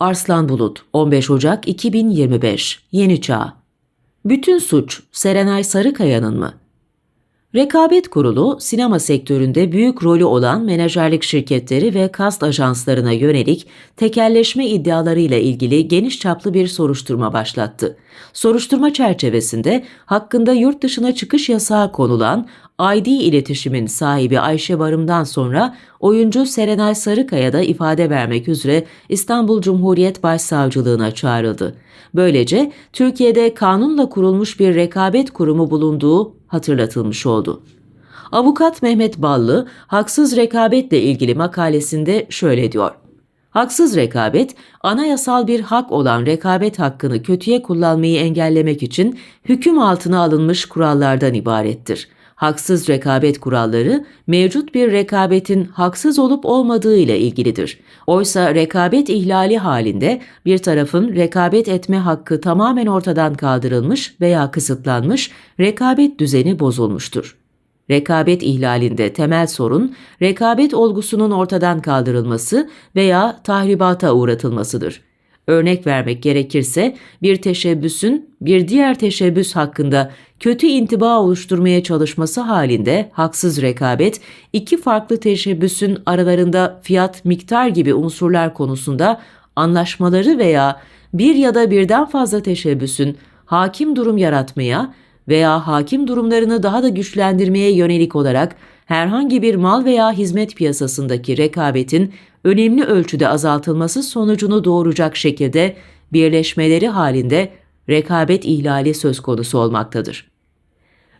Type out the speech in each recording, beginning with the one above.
Arslan Bulut 15 Ocak 2025 Yeni Çağ Bütün suç Serenay Sarıkaya'nın mı? Rekabet Kurulu, sinema sektöründe büyük rolü olan menajerlik şirketleri ve kast ajanslarına yönelik tekelleşme iddialarıyla ilgili geniş çaplı bir soruşturma başlattı. Soruşturma çerçevesinde hakkında yurt dışına çıkış yasağı konulan ID iletişimin sahibi Ayşe Barım'dan sonra oyuncu Serenay Sarıkaya da ifade vermek üzere İstanbul Cumhuriyet Başsavcılığına çağrıldı. Böylece Türkiye'de kanunla kurulmuş bir rekabet kurumu bulunduğu hatırlatılmış oldu. Avukat Mehmet Ballı, haksız rekabetle ilgili makalesinde şöyle diyor. Haksız rekabet, anayasal bir hak olan rekabet hakkını kötüye kullanmayı engellemek için hüküm altına alınmış kurallardan ibarettir. Haksız rekabet kuralları mevcut bir rekabetin haksız olup olmadığı ile ilgilidir. Oysa rekabet ihlali halinde bir tarafın rekabet etme hakkı tamamen ortadan kaldırılmış veya kısıtlanmış, rekabet düzeni bozulmuştur. Rekabet ihlalinde temel sorun rekabet olgusunun ortadan kaldırılması veya tahribata uğratılmasıdır. Örnek vermek gerekirse bir teşebbüsün bir diğer teşebbüs hakkında kötü intiba oluşturmaya çalışması halinde haksız rekabet iki farklı teşebbüsün aralarında fiyat, miktar gibi unsurlar konusunda anlaşmaları veya bir ya da birden fazla teşebbüsün hakim durum yaratmaya veya hakim durumlarını daha da güçlendirmeye yönelik olarak herhangi bir mal veya hizmet piyasasındaki rekabetin önemli ölçüde azaltılması sonucunu doğuracak şekilde birleşmeleri halinde rekabet ihlali söz konusu olmaktadır.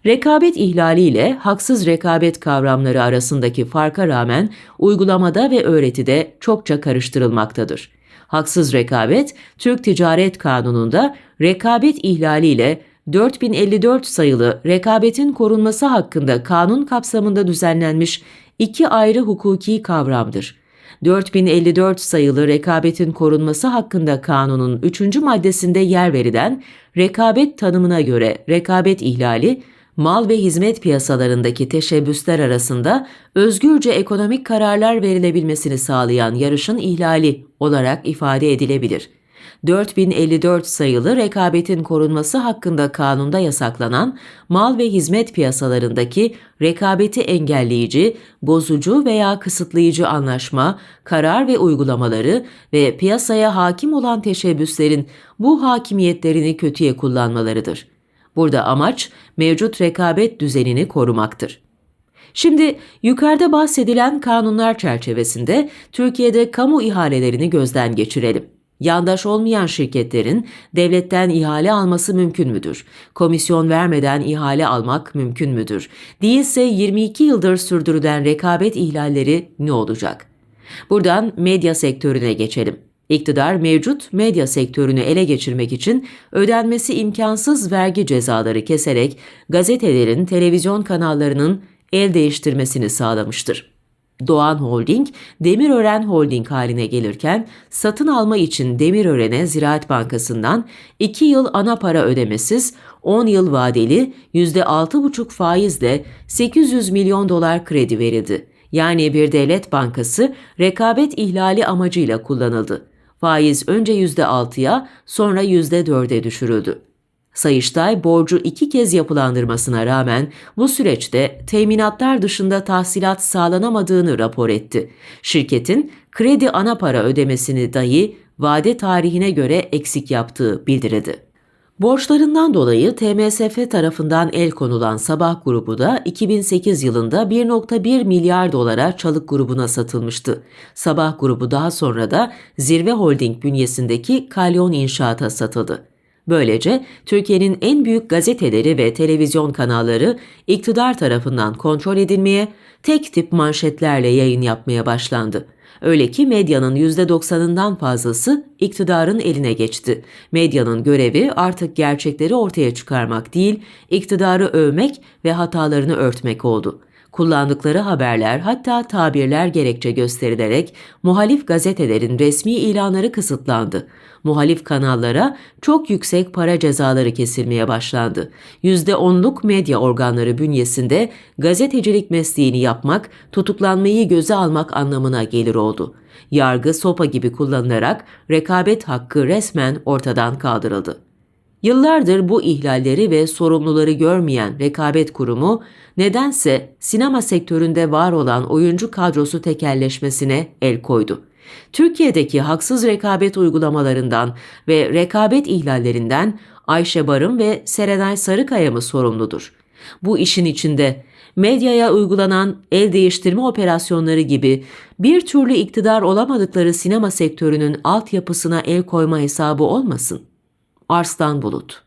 Rekabet ihlali ile haksız rekabet kavramları arasındaki farka rağmen uygulamada ve öğretide çokça karıştırılmaktadır. Haksız rekabet, Türk Ticaret Kanunu'nda rekabet ihlali ile 4054 sayılı rekabetin korunması hakkında kanun kapsamında düzenlenmiş iki ayrı hukuki kavramdır. 4054 sayılı rekabetin korunması hakkında kanunun 3. maddesinde yer verilen rekabet tanımına göre rekabet ihlali, mal ve hizmet piyasalarındaki teşebbüsler arasında özgürce ekonomik kararlar verilebilmesini sağlayan yarışın ihlali olarak ifade edilebilir. 4054 sayılı rekabetin korunması hakkında kanunda yasaklanan mal ve hizmet piyasalarındaki rekabeti engelleyici, bozucu veya kısıtlayıcı anlaşma, karar ve uygulamaları ve piyasaya hakim olan teşebbüslerin bu hakimiyetlerini kötüye kullanmalarıdır. Burada amaç mevcut rekabet düzenini korumaktır. Şimdi yukarıda bahsedilen kanunlar çerçevesinde Türkiye'de kamu ihalelerini gözden geçirelim. Yandaş olmayan şirketlerin devletten ihale alması mümkün müdür? Komisyon vermeden ihale almak mümkün müdür? Değilse 22 yıldır sürdürülen rekabet ihlalleri ne olacak? Buradan medya sektörüne geçelim. İktidar mevcut medya sektörünü ele geçirmek için ödenmesi imkansız vergi cezaları keserek gazetelerin, televizyon kanallarının el değiştirmesini sağlamıştır. Doğan Holding, Demirören Holding haline gelirken satın alma için Demirören'e Ziraat Bankası'ndan 2 yıl ana para ödemesiz, 10 yıl vadeli %6,5 faizle 800 milyon dolar kredi verildi. Yani bir devlet bankası rekabet ihlali amacıyla kullanıldı. Faiz önce %6'ya sonra %4'e düşürüldü. Sayıştay borcu iki kez yapılandırmasına rağmen bu süreçte teminatlar dışında tahsilat sağlanamadığını rapor etti. Şirketin kredi ana para ödemesini dahi vade tarihine göre eksik yaptığı bildirildi. Borçlarından dolayı TMSF tarafından el konulan Sabah grubu da 2008 yılında 1.1 milyar dolara Çalık grubuna satılmıştı. Sabah grubu daha sonra da Zirve Holding bünyesindeki Kalyon İnşaat'a satıldı. Böylece Türkiye'nin en büyük gazeteleri ve televizyon kanalları iktidar tarafından kontrol edilmeye, tek tip manşetlerle yayın yapmaya başlandı. Öyle ki medyanın %90'ından fazlası iktidarın eline geçti. Medyanın görevi artık gerçekleri ortaya çıkarmak değil, iktidarı övmek ve hatalarını örtmek oldu. Kullandıkları haberler hatta tabirler gerekçe gösterilerek muhalif gazetelerin resmi ilanları kısıtlandı. Muhalif kanallara çok yüksek para cezaları kesilmeye başlandı. %10'luk medya organları bünyesinde gazetecilik mesleğini yapmak, tutuklanmayı göze almak anlamına gelir oldu. Yargı sopa gibi kullanılarak rekabet hakkı resmen ortadan kaldırıldı. Yıllardır bu ihlalleri ve sorumluları görmeyen rekabet kurumu nedense sinema sektöründe var olan oyuncu kadrosu tekelleşmesine el koydu. Türkiye'deki haksız rekabet uygulamalarından ve rekabet ihlallerinden Ayşe Barım ve Serenay Sarıkaya mı sorumludur? Bu işin içinde medyaya uygulanan el değiştirme operasyonları gibi bir türlü iktidar olamadıkları sinema sektörünün altyapısına el koyma hesabı olmasın? Arslan Bulut